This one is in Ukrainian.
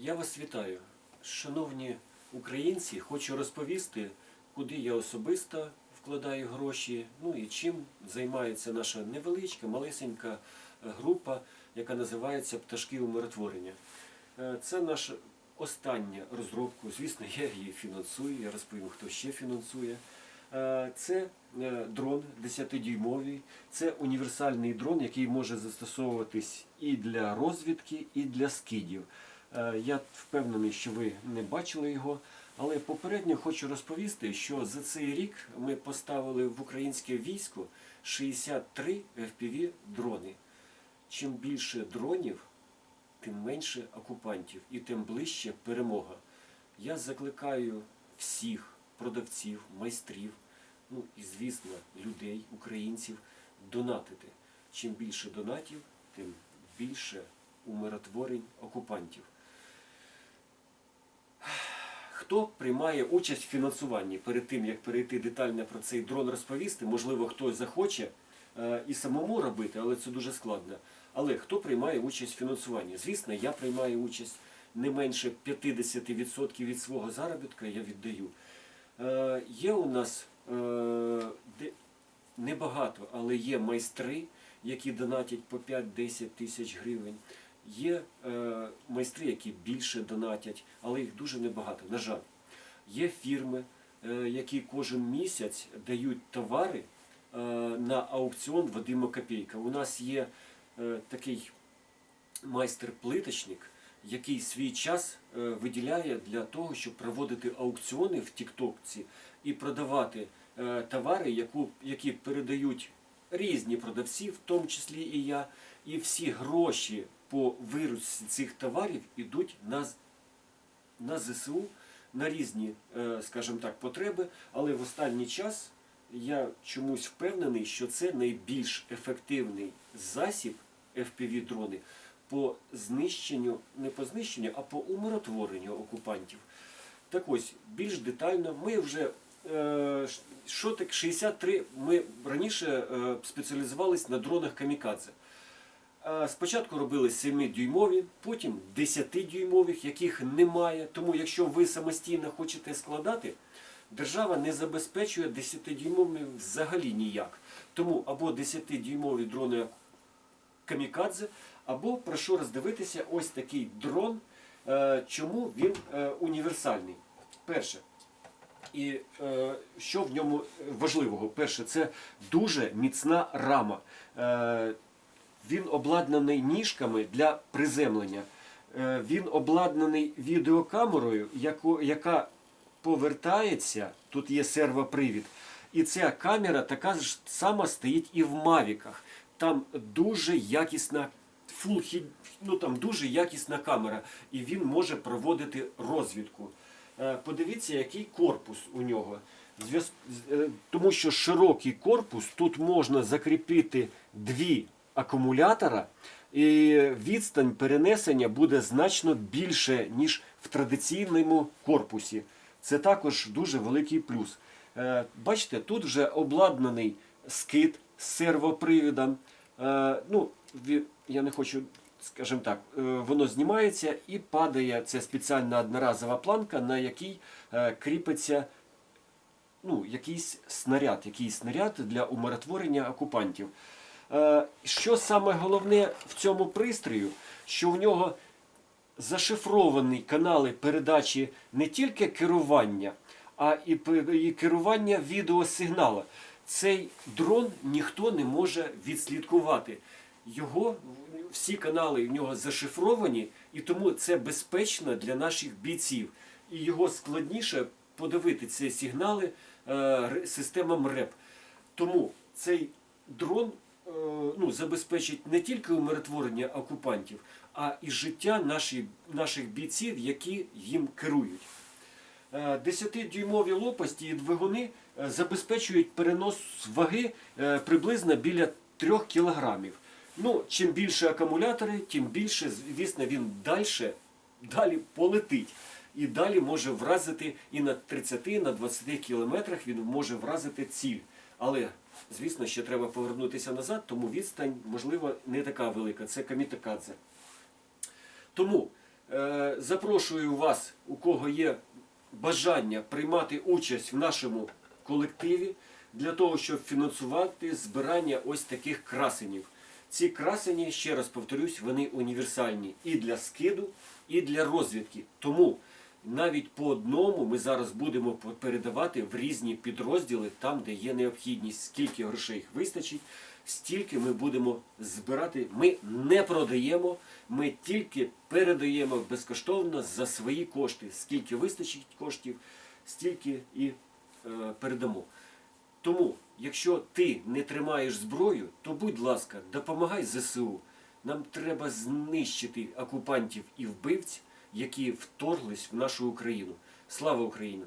Я вас вітаю. Шановні українці, хочу розповісти, куди я особисто вкладаю гроші, ну і чим займається наша невеличка, малесенька е, група, яка називається Пташки умиротворення. Е, Це наша остання розробка. Звісно, я її фінансую, я розповім, хто ще фінансує. Е, Це дрон 10-дюймовий, це універсальний дрон, який може застосовуватись і для розвідки, і для скидів. Е, Я впевнений, що ви не бачили його, але попередньо хочу розповісти, що за цей рік ми поставили в українське військо 63 FPV дрони. Чим більше дронів, тим менше окупантів і тим ближче перемога. Я закликаю всіх продавців, майстрів, ну і звісно, людей, українців донатити. Чим більше донатів, тим більше умиротворень окупантів. Хто приймає участь в фінансуванні перед тим, як перейти детально про цей дрон розповісти, можливо, хтось захоче е, і самому робити, але це дуже складно. Але хто приймає участь в фінансуванні? Звісно, я приймаю участь не менше 50% від свого заробітка я віддаю. Е, Є у нас е, небагато, але є майстри, які донатять по 5-10 тисяч гривень. Є е, майстри, які більше донатять, але їх дуже небагато. На жаль, є фірми, е, які кожен місяць дають товари е, на аукціон Вадима Копійка. У нас є е, такий майстер-плиточник, який свій час е, виділяє для того, щоб проводити аукціони в Тіктокці і продавати е, товари, яку, які передають різні продавці, в тому числі і я. І всі гроші по виручці цих товарів йдуть на, на ЗСУ, на різні, е, скажімо так, потреби. Але в останній час я чомусь впевнений, що це найбільш ефективний засіб FPV-дрони по знищенню, не по знищенню, а по умиротворенню окупантів. Так ось, більш детально, ми вже е, що так 63, ми раніше е, спеціалізувались на дронах камікадзе. Е, Спочатку робили 7-дюймові, потім 10-дюймових, яких немає. Тому якщо ви самостійно хочете складати, держава не забезпечує 10-дюймові взагалі ніяк. Тому або 10-дюймові дрони камікадзе, або прошу роздивитися ось такий дрон. Е, Чому він е, універсальний? Перше, і е, що в ньому важливого? Перше, це дуже міцна рама. Е, він обладнаний ніжками для приземлення. Е, він обладнаний відеокамерою, яка повертається, тут є сервопривід. І ця камера така ж сама стоїть і в Мавіках. Там дуже якісна Full ну там дуже якісна камера, і він може проводити розвідку. Е, Подивіться, який корпус у нього. Е, Тому що широкий корпус, тут можна закріпити дві акумулятора, і відстань перенесення буде значно більше, ніж в традиційному корпусі. Це також дуже великий плюс. Е, Бачите, тут вже обладнаний скид з сервопривідом. Е, Ну, я не хочу, скажімо так, е, воно знімається і падає. Це спеціальна одноразова планка, на якій кріпиться ну, якийсь снаряд, якийсь снаряд для умиротворення окупантів. Е, Що саме головне в цьому пристрою, що в нього зашифровані канали передачі не тільки керування, а і, керування відеосигнала. Цей дрон ніхто не може відслідкувати. Його всі канали в нього зашифровані, і тому це безпечно для наших бійців. І його складніше подавити ці сигнали е, системам РЕП. Тому цей дрон ну, забезпечить не тільки умиротворення окупантів, а і життя наші, наших бійців, які їм керують. Е, 10-дюймові лопасті і двигуни е, забезпечують перенос ваги е, приблизно біля 3 кілограмів. Ну, чим більше акумулятори, тим більше, звісно, він далі, далі полетить. І далі може вразити і на 30, на 20 кілометрах він може вразити ціль. Але, звісно, ще треба повернутися назад, тому відстань, можливо, не така велика. Це камітакадзе. Тому Е, Запрошую вас, у кого є бажання приймати участь в нашому колективі для того, щоб фінансувати збирання ось таких красенів. Ці красені, ще раз повторюсь, вони універсальні і для скиду, і для розвідки. Тому навіть по одному ми зараз будемо передавати в різні підрозділи, там, де є необхідність, скільки грошей вистачить, стільки ми будемо збирати. Ми не продаємо, ми тільки передаємо безкоштовно за свої кошти. Скільки вистачить коштів, стільки і е, передамо. Тому, якщо ти не тримаєш зброю, то будь ласка, допомагай ЗСУ. Нам треба знищити окупантів і вбивць, які вторглись в нашу Україну. Слава Україні!